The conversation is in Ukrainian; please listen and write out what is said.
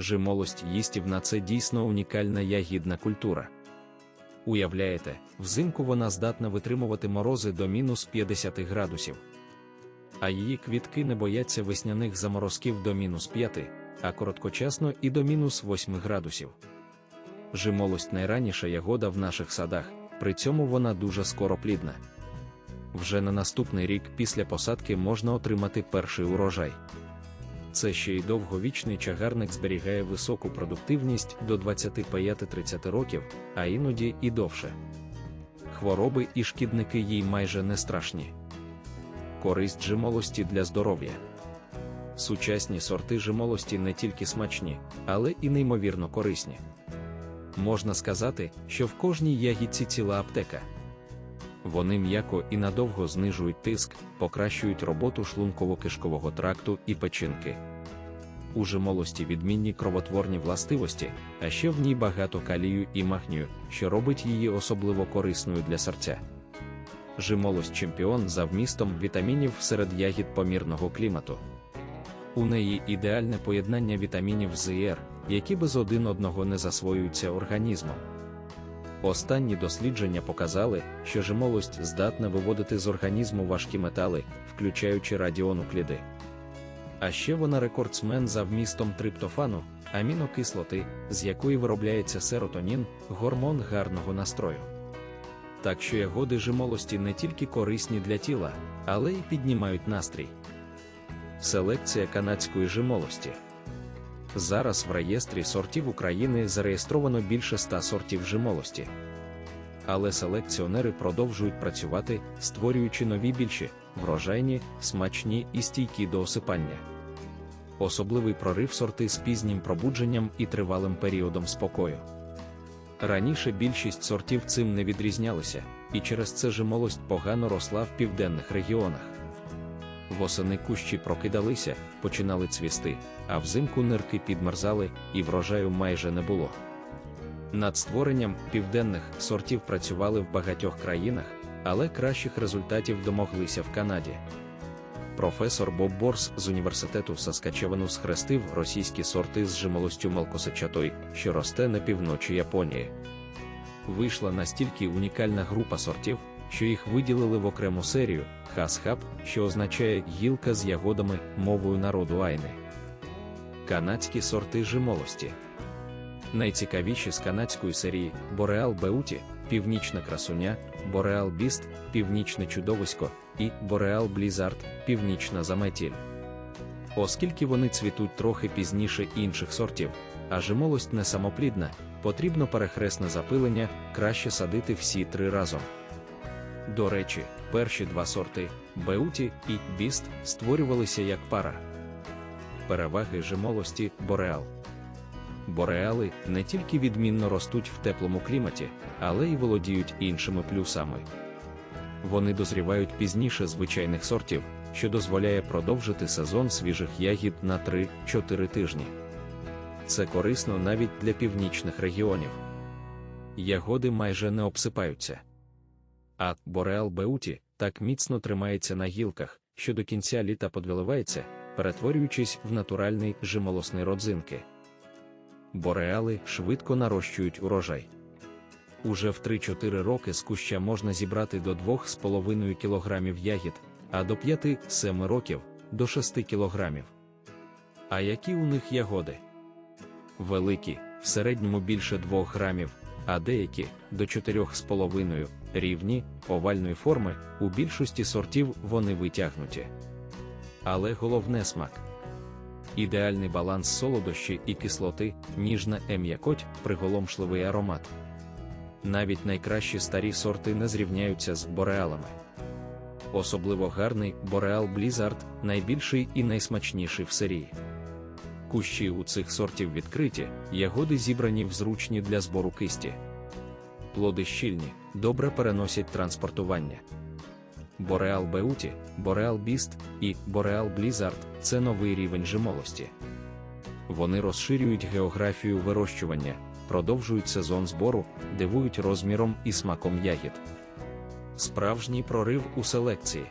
Жимолость їстівна це дійсно унікальна ягідна культура. Уявляєте, взимку вона здатна витримувати морози до мінус 50 градусів. А її квітки не бояться весняних заморозків до мінус 5, а короткочасно і до мінус 8 градусів. Жимолость найраніша ягода в наших садах, при цьому вона дуже скороплідна. Вже на наступний рік після посадки можна отримати перший урожай. Це ще й довговічний чагарник зберігає високу продуктивність до 25-30 років, а іноді і довше. Хвороби і шкідники їй майже не страшні. Користь жимолості для здоров'я. Сучасні сорти жимолості не тільки смачні, але і неймовірно корисні. Можна сказати, що в кожній ягідці ціла аптека. Вони м'яко і надовго знижують тиск, покращують роботу шлунково-кишкового тракту і печінки. У жимолості відмінні кровотворні властивості, а ще в ній багато калію і магнію, що робить її особливо корисною для серця. Жимолость чемпіон за вмістом вітамінів серед ягід помірного клімату. У неї ідеальне поєднання вітамінів з ІР, які без один одного не засвоюються організмом. Останні дослідження показали, що жимолость здатна виводити з організму важкі метали, включаючи радіонукліди. А ще вона рекордсмен за вмістом триптофану, амінокислоти, з якої виробляється серотонін, гормон гарного настрою. Так що ягоди жимолості не тільки корисні для тіла, але й піднімають настрій. Селекція канадської жимолості. Зараз в реєстрі сортів України зареєстровано більше ста сортів жимолості. Але селекціонери продовжують працювати, створюючи нові більші, врожайні, смачні і стійкі до осипання. Особливий прорив сорти з пізнім пробудженням і тривалим періодом спокою. Раніше більшість сортів цим не відрізнялися, і через це жимолость погано росла в південних регіонах. Восени кущі прокидалися, починали цвісти, а взимку нирки підмерзали, і врожаю майже не було. Над створенням південних сортів працювали в багатьох країнах, але кращих результатів домоглися в Канаді. Професор Боб Борс з університету Саскачевану схрестив російські сорти з жимолостю Малкосичатой, що росте на півночі Японії. Вийшла настільки унікальна група сортів, що їх виділили в окрему серію хасхаб, що означає гілка з ягодами мовою народу Айни. Канадські сорти жимолості. Найцікавіші з канадської серії Бореал Беуті, Північна красуня, Бореал Біст, Північне чудовисько і Бореал Блізард, Північна заметіль. Оскільки вони цвітуть трохи пізніше інших сортів, а жимолость не самоплідна, потрібно перехресне запилення, краще садити всі три разом. До речі, перші два сорти Беуті і Біст створювалися як пара. Переваги жимолості Бореал. Бореали не тільки відмінно ростуть в теплому кліматі, але й володіють іншими плюсами. Вони дозрівають пізніше звичайних сортів, що дозволяє продовжити сезон свіжих ягід на 3-4 тижні. Це корисно навіть для північних регіонів. Ягоди майже не обсипаються. А Бореал Беуті так міцно тримається на гілках, що до кінця літа подвиливається, перетворюючись в натуральний жимолосний родзинки. Бореали швидко нарощують урожай. Уже в 3-4 роки з куща можна зібрати до 2,5 кг ягід, а до 5-7 років до 6 кг. А які у них ягоди? Великі, в середньому більше 2 грамів, а деякі до 4,5 рівні, овальної форми, у більшості сортів вони витягнуті. Але головне смак. Ідеальний баланс солодощі і кислоти, ніжна ем'якоть, приголомшливий аромат. Навіть найкращі старі сорти не зрівняються з бореалами. Особливо гарний Бореал Blizzard, найбільший і найсмачніший в серії. Кущі у цих сортів відкриті, ягоди зібрані в зручні для збору кисті. Плоди щільні, добре переносять транспортування. Бореал Беуті, Бореал Біст і Бореал Блізард це новий рівень жимолості. Вони розширюють географію вирощування, продовжують сезон збору, дивують розміром і смаком ягід. Справжній прорив у селекції.